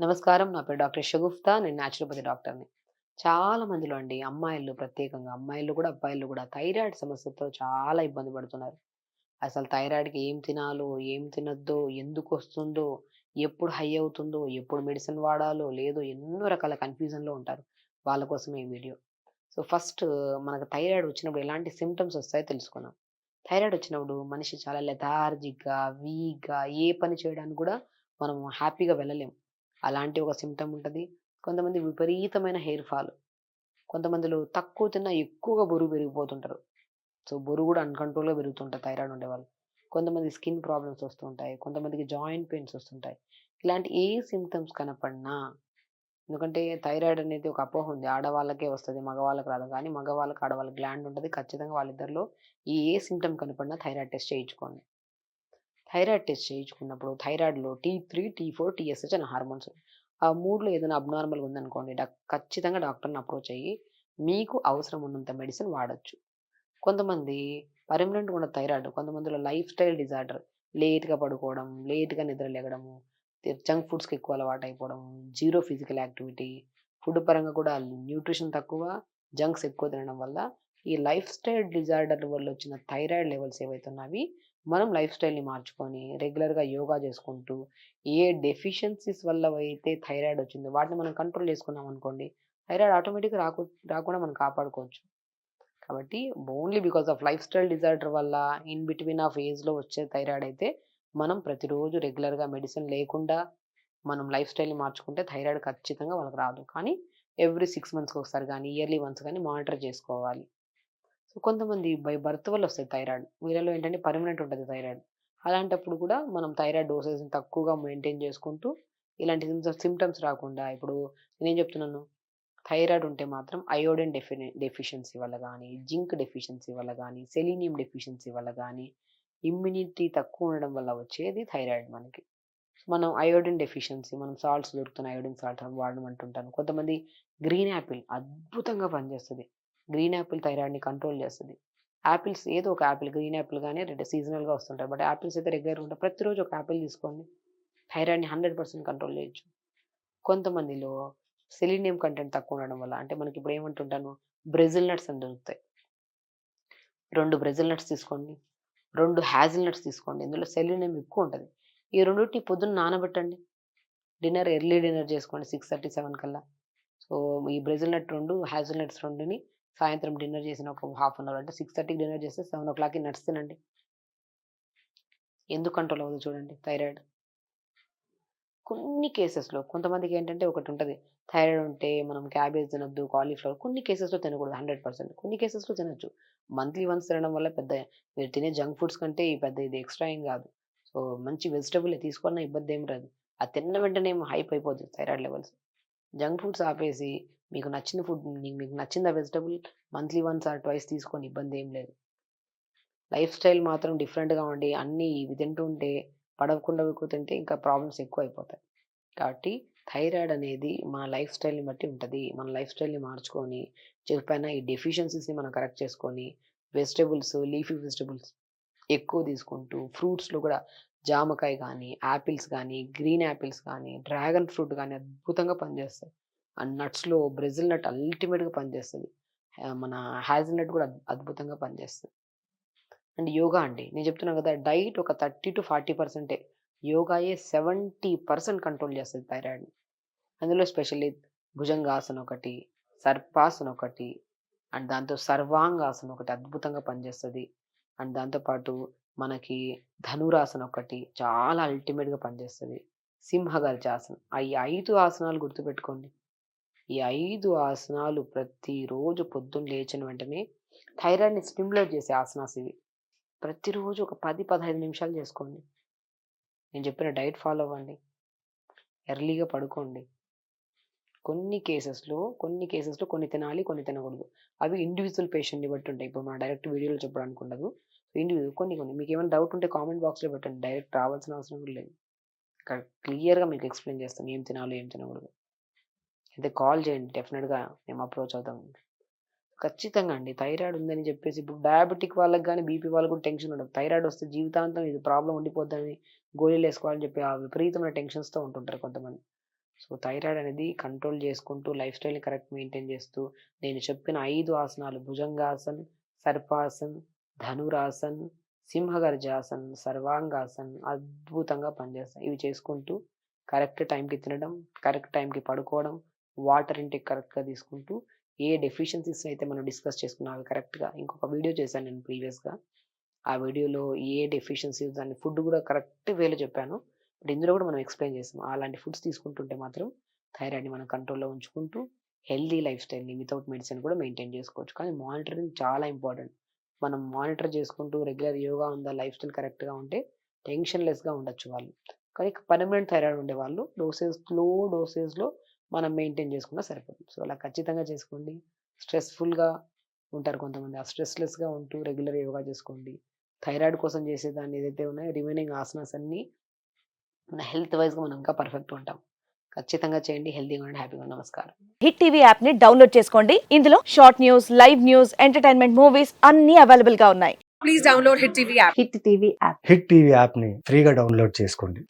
నమస్కారం. నా పేరు డాక్టర్ షగుఫ్తా. నేను న్యాచురోపతి డాక్టర్‌ని. చాలా మందిలో అండి అమ్మాయిలు ప్రత్యేకంగా, అమ్మాయిలు కూడా, అబ్బాయిలు కూడా థైరాయిడ్ సమస్యతో చాలా ఇబ్బంది పడుతున్నారు. అసలు థైరాయిడ్‌కి ఏం తినాలో, ఏం తినొద్దు ఎందుకు వస్తుందో ఎప్పుడు హై అవుతుందో, ఎప్పుడు మెడిసిన్ వాడాలో, లేదో ఎన్నో రకాల కన్‌ఫ్యూజన్‌లో ఉంటారు. వాళ్ళ కోసమే ఈ వీడియో. సో, ఫస్ట్ మనకు థైరాయిడ్ వచ్చినప్పుడు ఎలాంటి సిమ్టమ్స్ వస్తాయో తెలుసుకుందాం. థైరాయిడ్ వచ్చినప్పుడు మనిషి చాలా లెథార్జిక్‌గా, వీక్‌గా ఏ పని చేయడానికి కూడా మనం హ్యాపీగా వెళ్ళలేం. అలాంటి ఒక సిమ్టమ్ ఉంటుంది కొంతమంది విపరీతమైన హెయిర్ ఫాల్. కొంతమందిలో తక్కువ తిన్నా ఎక్కువగా బరువు పెరిగిపోతుంటారు. సో, బరువు కూడా అన్‌కంట్రోల్‌గా పెరుగుతుంటారు థైరాయిడ్ ఉండేవాళ్ళు. కొంతమంది స్కిన్ ప్రాబ్లమ్స్ వస్తుంటాయి కొంతమందికి జాయింట్ పెయిన్స్ వస్తుంటాయి. ఇలాంటి ఏ సిమ్టమ్స్ కనపడినా ఎందుకంటే థైరాయిడ్ అనేది ఒక అపోహ ఉంది. ఆడవాళ్ళకే వస్తుంది మగవాళ్ళకి రాదు. కానీ మగవాళ్ళకి, ఆడవాళ్ళకి గ్లాండ్ ఉంటుంది ఖచ్చితంగా వాళ్ళిద్దరిలో ఈ ఏ సిమ్టమ్ కనపడినా థైరాయిడ్ టెస్ట్ చేయించుకోండి. థైరాయిడ్ టెస్ట్ చేయించుకున్నప్పుడు థైరాయిడ్‌లో టీ3, టీ4, టీఎస్‌హెచ్ అనే హార్మోన్స్ ఆ మూడులో ఏదైనా అబ్నార్మల్‌గా ఉందనుకోండి డా ఖచ్చితంగా డాక్టర్‌ని అప్రోచ్ అయ్యి మీకు అవసరం ఉన్నంత మెడిసిన్ వాడచ్చు. కొంతమంది పర్మనెంట్‌గా ఉన్న థైరాయిడ్ కొంతమందిలో లైఫ్ స్టైల్ డిజార్డర్ లేట్‌గా పడుకోవడం, లేట్‌గా నిద్ర లేగడము జంక్ ఫుడ్స్‌కి ఎక్కువ అలవాటు అయిపోవడం జీరో ఫిజికల్ యాక్టివిటీ, ఫుడ్ పరంగా కూడా న్యూట్రిషన్ తక్కువ, జంక్స్ ఎక్కువ తినడం వల్ల ఈ లైఫ్ స్టైల్ డిజార్డర్ వల్ల వచ్చిన థైరాయిడ్ లెవెల్స్ ఏవైతే ఉన్నవి మనం లైఫ్ స్టైల్‌ని మార్చుకొని రెగ్యులర్‌గా యోగా చేసుకుంటూ ఏ డెఫిషియన్సీస్ వల్ల అయితే థైరాయిడ్ వచ్చిందో వాటిని మనం కంట్రోల్ చేసుకున్నాం అనుకోండి థైరాయిడ్ ఆటోమేటిక్‌గా రాకు రాకుండా మనం కాపాడుకోవచ్చు. కాబట్టి only because of lifestyle disorder వల్ల ఇన్ బిట్వీన్ ఆఫ్ ఏజ్‌లో వచ్చే థైరాయిడ్ అయితే మనం ప్రతిరోజు రెగ్యులర్‌గా మెడిసిన్ లేకుండా మనం లైఫ్ స్టైల్‌ని మార్చుకుంటే థైరాయిడ్ ఖచ్చితంగా వాళ్ళకి రాదు. కానీ ఎవ్రీ సిక్స్ మంత్స్‌కి ఒకసారి కానీ ఇయర్లీ వన్స్ కానీ మానిటర్ చేసుకోవాలి. కొంతమంది బై బర్త్ వల్ల వస్తాయి థైరాయిడ్. వీళ్ళలో ఏంటంటే పర్మనెంట్ ఉంటుంది థైరాయిడ్. అలాంటప్పుడు కూడా మనం థైరాయిడ్ డోసెస్ని తక్కువగా మెయింటైన్ చేసుకుంటూ ఇలాంటి సిమ్టమ్స్ రాకుండా ఇప్పుడు నేనేం చెప్తున్నాను థైరాయిడ్ ఉంటే మాత్రం అయోడిన్ డెఫిని డెఫిషియన్సీ వల్ల కానీ జింక్ డెఫిషియన్సీ వల్ల కానీ సెలీనియం డెఫిషియన్సీ వల్ల కానీ ఇమ్యూనిటీ తక్కువ ఉండడం వల్ల వచ్చేది థైరాయిడ్ మనకి. మనం అయోడిన్ డెఫిషియన్సీ మనం సాల్ట్స్ దొరుకుతున్న అయోడిన్ సాల్ట్ వాడడం అంటుంటాను కొంతమంది గ్రీన్ యాపిల్ అద్భుతంగా పనిచేస్తుంది గ్రీన్ యాపిల్ థైరాయిడ్‌ని కంట్రోల్ చేస్తుంది యాపిల్స్ ఏదో ఒక యాపిల్ గ్రీన్ యాపిల్ కానీ రెండు సీజనల్‌గా వస్తుంటాయి. బట్ యాపిల్స్ అయితే రెగ్యులర్ ఉంటాయి. ప్రతిరోజు ఒక యాపిల్ తీసుకోండి. థైరాయిడ్‌ని 100% కంట్రోల్ చేయొచ్చు. కొంతమందిలో సెలీనియం కంటెంట్ తక్కువ ఉండడం వల్ల అంటే మనకి ఇప్పుడు ఏమంటుంటాను బ్రెజిల్ నట్స్ అని దొరుకుతాయి. రెండు బ్రెజిల్ నట్స్ తీసుకోండి. రెండు హ్యాజిల్ నట్స్ తీసుకోండి. ఇందులో సెలీనియం ఎక్కువ ఉంటుంది ఈ రెండుటి పొద్దున్న నానబెట్టండి. డిన్నర్ ఎర్లీ డిన్నర్ చేసుకోండి 6:30, 7 కల్లా. సో, ఈ బ్రెజిల్ నట్ రెండు హ్యాజిల్ నట్స్ రెండుని సాయంత్రం డిన్నర్ చేసిన ఒక హాఫ్ అన్ అవర్ అంటే 6:30కి డిన్నర్ చేస్తే 7:00కి నట్స్ తినండి. ఎందుకు కంట్రోల్ అవ్వదు చూడండి థైరాయిడ్. కొన్ని కేసెస్‌లో కొంతమందికి ఏంటంటే ఒకటి ఉంటుంది థైరాయిడ్ ఉంటే మనం క్యాబేజ్ తినొద్దు, కాలీఫ్లవర్ కొన్ని కేసెస్‌లో తినకూడదు 100%. కొన్ని కేసెస్‌లో తినొచ్చు. మంత్లీ వన్స్ తినడం వల్ల పెద్ద మీరు తినే జంక్ ఫుడ్స్ కంటే ఈ పెద్ద ఇది ఎక్స్‌ట్రా ఏం కాదు. సో, మంచి వెజిటబుల్ తీసుకోవాలన్న ఇబ్బంది ఏం రాదు. అది తిన్న వెంటనే ఏమో హైప్ అయిపోతుంది థైరాయిడ్ లెవెల్స్. జంక్ ఫుడ్స్ ఆపేసి మీకు నచ్చిన ఫుడ్ మీకు నచ్చిన vegetable monthly once or twice తీసుకొని ఇబ్బంది ఏం లేదు. లైఫ్ స్టైల్ మాత్రం డిఫరెంట్‌గా ఉండి అన్నీ ఇవి తింటూ ఉంటే పడకుండా తింటే ఇంకా ప్రాబ్లమ్స్ ఎక్కువ అయిపోతాయి కాబట్టి థైరాయిడ్ అనేది మన లైఫ్ స్టైల్‌ని బట్టి ఉంటుంది మన లైఫ్ స్టైల్‌ని మార్చుకొని చెప్పిన ఈ డెఫిషియన్సీస్‌ని మనం కరెక్ట్ చేసుకొని వెజిటబుల్స్, లీఫీ వెజిటబుల్స్ ఎక్కువ తీసుకుంటూ ఫ్రూట్స్‌లో కూడా జామకాయ కానీ యాపిల్స్ కానీ గ్రీన్ యాపిల్స్ కానీ డ్రాగన్ ఫ్రూట్ కానీ అద్భుతంగా పనిచేస్తాయి. అండ్ నట్స్‌లో బ్రెజిల్ నట్ అల్టిమేట్‌గా పనిచేస్తుంది మన హ్యాజిల్నట్ కూడా అద్భుతంగా పనిచేస్తుంది అండ్ యోగా అండి. నేను చెప్తున్నాను కదా! డైట్ ఒక 30-40%ఏ. యోగాయే 70% కంట్రోల్ చేస్తుంది థైరాయిడ్‌ని. అందులో స్పెషల్లీ భుజంగాసన ఒకటి, సర్పాసన ఒకటి, అండ్ దాంతో సర్వాంగాసన ఒకటి అద్భుతంగా పనిచేస్తుంది అండ్ దాంతోపాటు మనకి ధనురాసన ఒకటి చాలా అల్టిమేట్‌గా పనిచేస్తది. సింహగర్జాసనం. ఈ ఐదు ఆసనాలు గుర్తుపెట్టుకోండి. ఈ ఐదు ఆసనాలు ప్రతిరోజు పొద్దున్న లేచిన వెంటనే థైరాయిడ్‌ని స్టిమ్యులేట్ చేసే ఆసనాస్ ఇవి. ప్రతిరోజు ఒక 10, 15 నిమిషాలు చేసుకోండి. నేను చెప్పిన డైట్ ఫాలో అవ్వండి. ఎర్లీగా పడుకోండి. కొన్ని కేసెస్‌లో కొన్ని కేసెస్‌లో కొన్ని తినాలి, కొన్ని తినకూడదు. అవి ఇండివిజువల్ పేషెంట్‌ని బట్టి ఉంటాయి. ఇప్పుడు మనం డైరెక్ట్ వీడియోలో చెప్పడానికి ఉండదు. ఇండివిజువల్ కొన్ని కొన్ని మీకు ఏమైనా డౌట్ ఉంటే కామెంట్ బాక్స్‌లో పెట్టండి. డైరెక్ట్ రావాల్సిన అవసరం కూడా లేదు. ఇక్కడ క్లియర్‌గా మీకు ఎక్స్‌ప్లెయిన్ చేస్తాను. ఏం తినాలో, ఏం తినకూడదు అయితే కాల్ చేయండి. డెఫినెట్గా మేము అప్రోచ్ అవుతాం. ఖచ్చితంగా అండి. థైరాయిడ్ ఉందని చెప్పేసి ఇప్పుడు డయాబెటిక్ వాళ్ళకి కానీ బీపీ వాళ్ళకి కూడా టెన్షన్ ఉండదు. థైరాయిడ్ వస్తే జీవితాంతం ఇది ప్రాబ్లమ్ ఉండిపోద్దని గోళీలేసుకోవాలని చెప్పి ఆ విపరీతమైన టెన్షన్స్‌తో ఉంటుంటారు కొంతమంది. సో థైరాయిడ్ అనేది కంట్రోల్ చేసుకుంటూ లైఫ్ స్టైల్ని కరెక్ట్ మెయింటైన్ చేస్తూ నేను చెప్పిన ఐదు ఆసనాలు భుజంగాసన్ సర్పాసన్ ధనురాసన్ సింహగర్జాసన్ సర్వాంగాసన్ అద్భుతంగా పనిచేస్తాయి ఇవి చేసుకుంటూ కరెక్ట్ టైంకి తినడం కరెక్ట్ టైంకి పడుకోవడం వాటర్ ఇంటికి కరెక్ట్గా తీసుకుంటూ ఏ డెఫిషియన్సీస్ అయితే మనం డిస్కస్ చేసుకున్నాం అవి కరెక్ట్గా ఇంకొక వీడియో చేశాను నేను ప్రీవియస్గా. ఆ వీడియోలో ఏ డెఫిషియన్సీస్ దాన్ని ఫుడ్ కూడా కరెక్ట్ వేలో చెప్పాను. బట్ ఇందులో కూడా మనం ఎక్స్ప్లెయిన్ చేస్తాం అలాంటి ఫుడ్స్ తీసుకుంటుంటే మాత్రం థైరాయిడ్ని మనం కంట్రోల్లో ఉంచుకుంటూ హెల్దీ లైఫ్ స్టైల్ని వితౌట్ మెడిసిన్ కూడా మెయింటైన్ చేసుకోవచ్చు. కానీ మానిటరింగ్ చాలా ఇంపార్టెంట్. మనం మానిటర్ చేసుకుంటూ రెగ్యులర్ యోగా ఉందా లైఫ్ స్టైల్ కరెక్ట్గా ఉంటే టెన్షన్లెస్గా ఉండొచ్చు వాళ్ళు. కానీ పర్మనెంట్ థైరాయిడ్ ఉండే వాళ్ళు డోసేజ్లో డోసేజ్లో మనం మెయింటైన్ చేసుకున్నా సరిపోతుంది. సో అలా ఖచ్చితంగా చేసుకోండి. స్ట్రెస్ఫుల్గా ఉంటారు కొంతమంది. ఆ స్ట్రెస్లెస్గా ఉంటూ రెగ్యులర్ యోగా చేసుకోండి. థైరాయిడ్ కోసం చేసేదాన్ని ఏదైతే ఉన్నాయో రిమైనింగ్ ఆసనాస్ అన్నీ మన హెల్త్ వైజ్గా మనం ఇంకా పర్ఫెక్ట్ ఉంటాం. ఖచ్చితంగా చేయండి. హెల్తీగా ఉండండి. హ్యాపీగా. నమస్కారం. హిట్ టీవీ యాప్ని డౌన్లోడ్ చేసుకోండి. ఇందులో short news live news entertainment movies అన్ని అవైలబుల్గా ఉన్నాయి. please download Hit TV app. Hit TV app. Hit TV యాప్ని ఫ్రీగా డౌన్లోడ్ చేసుకోండి.